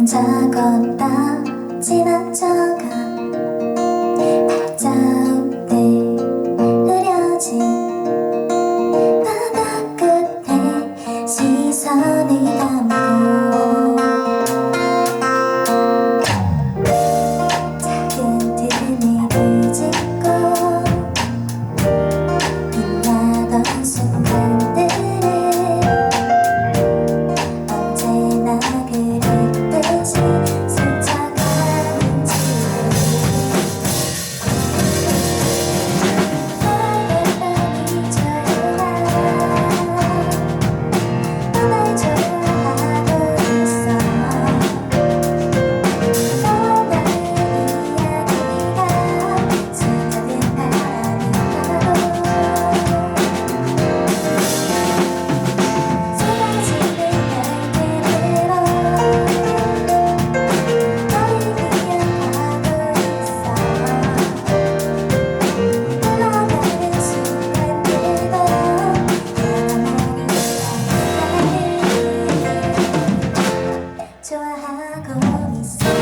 혼자 걷다 지나쳐가 좋아하고 있어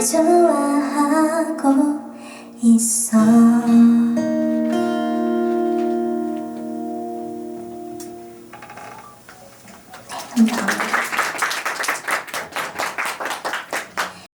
좋아하고 있어 감사합니다.